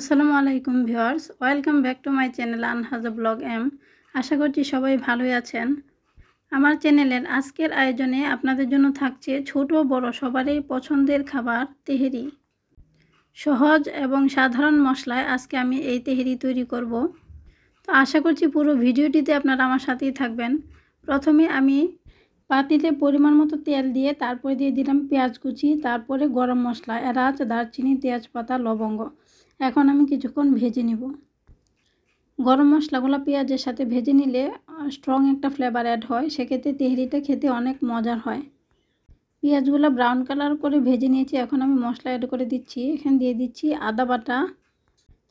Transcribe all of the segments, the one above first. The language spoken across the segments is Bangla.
আসসালামু আলাইকুম viewers, welcome back to my channel Anhaja blog M. আশা করছি সবাই ভালোই আছেন। আমার চ্যানেলের আজকের আয়োজনে আপনাদের জন্য থাকছে ছোট বড় সবারই পছন্দের খাবার তেহেরি। সহজ এবং সাধারণ মশলায় আজকে আমি এই তেহেরি তৈরি করব। তো আশা করছি পুরো ভিডিওটিতে আপনারা আমার সাথেই থাকবেন। প্রথমে আমি পাতিতে পরিমাণ মতো তেল দিয়ে তারপরে দিয়ে দিলাম পেঁয়াজ কুচি, তারপরে গরম মশলা, এলাচ, দারচিনি, তেজপাতা, লবঙ্গ। এখন আমি কিছুক্ষণ ভেজে নিব। গরম মশলাগুলো পেঁয়াজের সাথে ভেজে নিলে স্ট্রং একটা ফ্লেভার অ্যাড হয়। সেক্ষেত্রে তেহরিটা খেতে অনেক মজার হয়। পেঁয়াজগুলো ব্রাউন কালার করে ভেজে নিয়েছি। এখন আমি মশলা অ্যাড করে দিচ্ছি। এখানে দিয়ে দিচ্ছি আদা বাটা।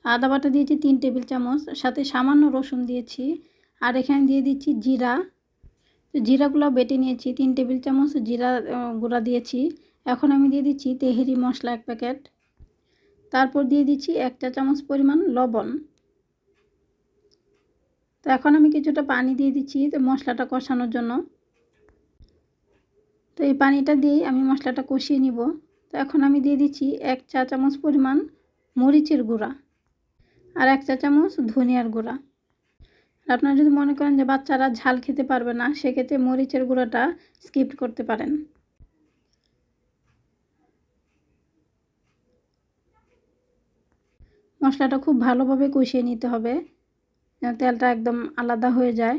আদা বাটা দিয়েছি তিন টেবিল চামচ। সাথে সামান্য রসুন দিয়েছি। আর এখানে দিয়ে দিচ্ছি জিরা। তো জিরাগুলো বেটে নিয়েছি। তিন টেবিল চামচ জিরা গুঁড়া দিয়েছি। এখন আমি দিয়ে দিচ্ছি তেহেরি মশলা এক প্যাকেট তারপর দিয়ে দিচ্ছি এক চা চামচ পরিমাণ লবণ। তো এখন আমি কিছুটা পানি দিয়ে দিচ্ছি তো মশলাটা কষানোর জন্য। তো এই পানিটা দিয়েই আমি মশলাটা কষিয়ে নিব। তো এখন আমি দিয়ে দিচ্ছি এক চা চামচ পরিমাণ মরিচের গুঁড়া আর এক চা চামচ ধনিয়ার গুঁড়া। আর আপনারা যদি মনে করেন যে বাচ্চারা ঝাল খেতে পারবে না, সেক্ষেত্রে মরিচের গুঁড়োটা স্কিপ করতে পারেন। মশলাটা খুব ভালোভাবে কষিয়ে নিতে হবে, যেন তেলটা একদম আলাদা হয়ে যায়।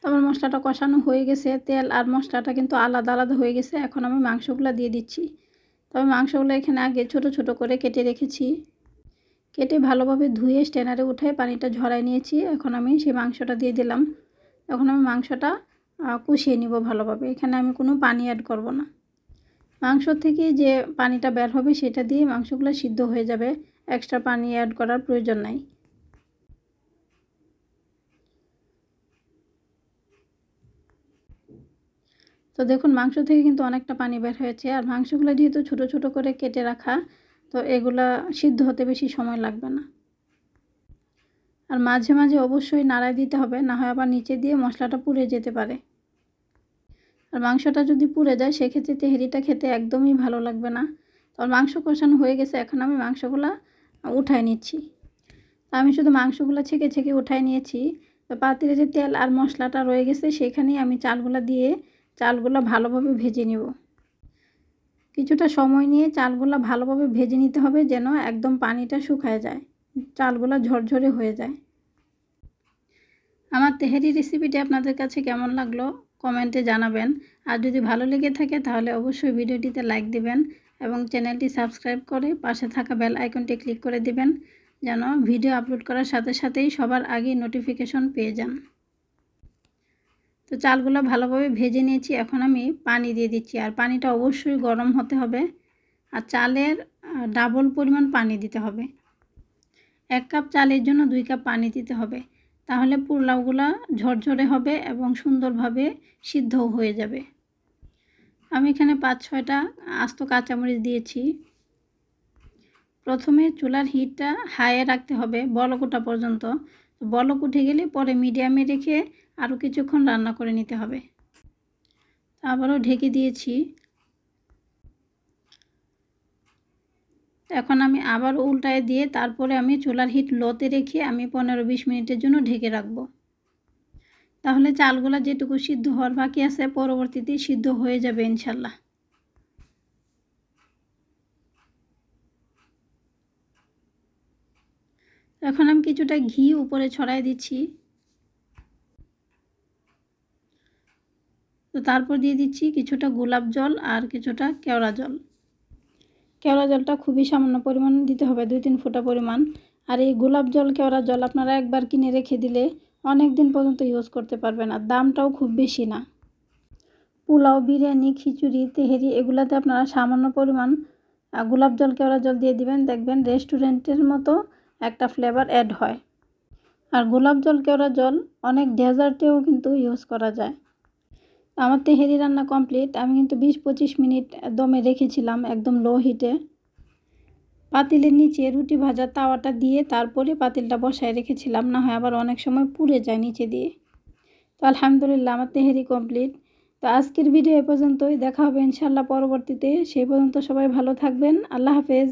তারপর মশলাটা কষানো হয়ে গেছে, তেল আর মশলাটা কিন্তু আলাদা আলাদা হয়ে গেছে, এখন আমি মাংসগুলো দিয়ে দিচ্ছি। তবে মাংসগুলো এখানে আগে ছোট ছোট করে কেটে রেখেছি। কেটে ভালোভাবে ধুয়ে স্ট্যানারে উঠে পানিটা ঝরাই নিয়েছি, এখন আমি সেই মাংসটা দিয়ে দিলাম। এখন আমি মাংসটা কষিয়ে নিব ভালোভাবে, এখানে আমি কোনো পানি অ্যাড করব না। মাংস থেকে যে পানিটা বের হবে সেটা দিয়ে মাংসগুলো সিদ্ধ হয়ে যাবে। এক্সট্রা পানি অ্যাড করার প্রয়োজন নাই। তো দেখুন, মাংস থেকে কিন্তু অনেকটা পানি বের হয়েছে। আর মাংসগুলো যেহেতু ছোট ছোট করে কেটে রাখা, তো এগুলা সিদ্ধ হতে বেশি সময় লাগবে না। আর মাঝে মাঝে অবশ্যই নাড়াই দিতে হবে, না হয় আবার নিচে দিয়ে মশলাটা পুড়ে যেতে পারে। আর মাংসটা যদি পুড়ে যায়, সেক্ষেত্রে তেহেরিটা খেতে একদমই ভালো লাগবে না। তো মাংস কষানো হয়ে গেছে, এখন আমি মাংসগুলো উঠায় নিচ্ছি। আমি শুধু মাংসগুলো ছেঁকে ছেঁকে উঠায় নিয়েছি। তো পাতিলে যে তেল আর মশলাটা রয়ে গেছে, সেখানেই আমি চালগুলো দিয়ে চালগুলো ভালোভাবে ভেজে নেব। কিছুটা সময় নিয়ে চালগুলো ভালোভাবে ভেজে নিতে হবে যেন একদম পানিটা শুকায় যায়, চালগুলো ঝরঝরে হয়ে যায়। আমার তেহেরি রেসিপিটি আপনাদের কাছে কেমন লাগল? কমেন্টে জানাবেন। আর যদি ভালো লেগে থাকে তাহলে অবশ্যই ভিডিওটিতে লাইক দিবেন এবং চ্যানেলটি সাবস্ক্রাইব করে পাশে থাকা বেল আইকনটি ক্লিক করে দিবেন যেন ভিডিও আপলোড করার সাথে সাথেই সবার আগে নোটিফিকেশন পেয়ে যান। তো চালগুলো ভালোভাবে ভেজে নিয়েছি। এখন আমি পানি দিয়ে দিচ্ছি। আর পানিটা অবশ্যই গরম হতে হবে। আর চালের ডাবল পরিমাণ পানি দিতে হবে। এক কাপ চালের জন্য দুই কাপ পানি দিতে হবে। তাহলে পোলাওগুলো ঝরঝরে হবে এবং সুন্দরভাবে সিদ্ধও হয়ে যাবে। আমি এখানে পাঁচ ছয়টা আস্ত কাঁচামরিচ দিয়েছি। প্রথমে চুলার হিটটা হাইয়ে রাখতে হবে বলক ওঠা পর্যন্ত বলক উঠে গেলে পরে মিডিয়ামে রেখে আরও কিছুক্ষণ রান্না করে নিতে হবে। আবারও ঢেকে দিয়েছি। এখন আমি আবার উল্টায় দিয়ে তারপরে আমি চুলার হিট লোতে রেখে আমি পনেরো বিশ মিনিটের জন্য ঢেকে রাখব। তাহলে চালগুলো যেটুকু সিদ্ধ হওয়ার বাকি আছে পরবর্তীতে সিদ্ধ হয়ে যাবে ইনশাল্লাহ। এখন আমি কিছুটা ঘি উপরে ছড়াই দিচ্ছি। তো তারপর দিয়ে দিচ্ছি কিছুটা গোলাপ জল আর কিছুটা কেওড়া জল। কেওড়া জলটা খুবই সামান্য পরিমাণ দিতে হবে, দুই তিন ফোঁটা পরিমাণ। আর এই গোলাপ জল, কেওড়া জল আপনারা একবার কিনে রেখে দিলে অনেক দিন পর্যন্ত ইউজ করতে পারবেন আর দামটাও খুব বেশি না। পোলাও, বিরিয়ানি, খিচুড়ি, তেহেরি এগুলাতে আপনারা সামান্য পরিমাণ গোলাপ জল, কেওড়া জল দিয়ে দিবেন। দেখবেন রেস্টুরেন্টের মতো একটা ফ্লেভার অ্যাড হয়। আর গোলাপ জল, কেওড়া জল অনেক ডেজার্টেও কিন্তু ইউজ করা যায়। আমার তেহেরি রান্না কমপ্লিট আমি কিন্তু বিশ পঁচিশ মিনিট দমে রেখেছিলাম একদম লো হিটে পাতিলের নিচে রুটি ভাজা তাওয়াটা দিয়ে তারপরে পাতিলটা বসায় রেখেছিলাম। না হয় আবার অনেক সময় পুড়ে যায় নিচে দিয়ে। তো আলহামদুলিল্লাহ আমার তেহেরি কমপ্লিট তো আজকের ভিডিও এ পর্যন্তই। দেখা হবে ইনশাল্লাহ পরবর্তীতে। সেই পর্যন্ত সবাই ভালো থাকবেন। আল্লাহ হাফেজ।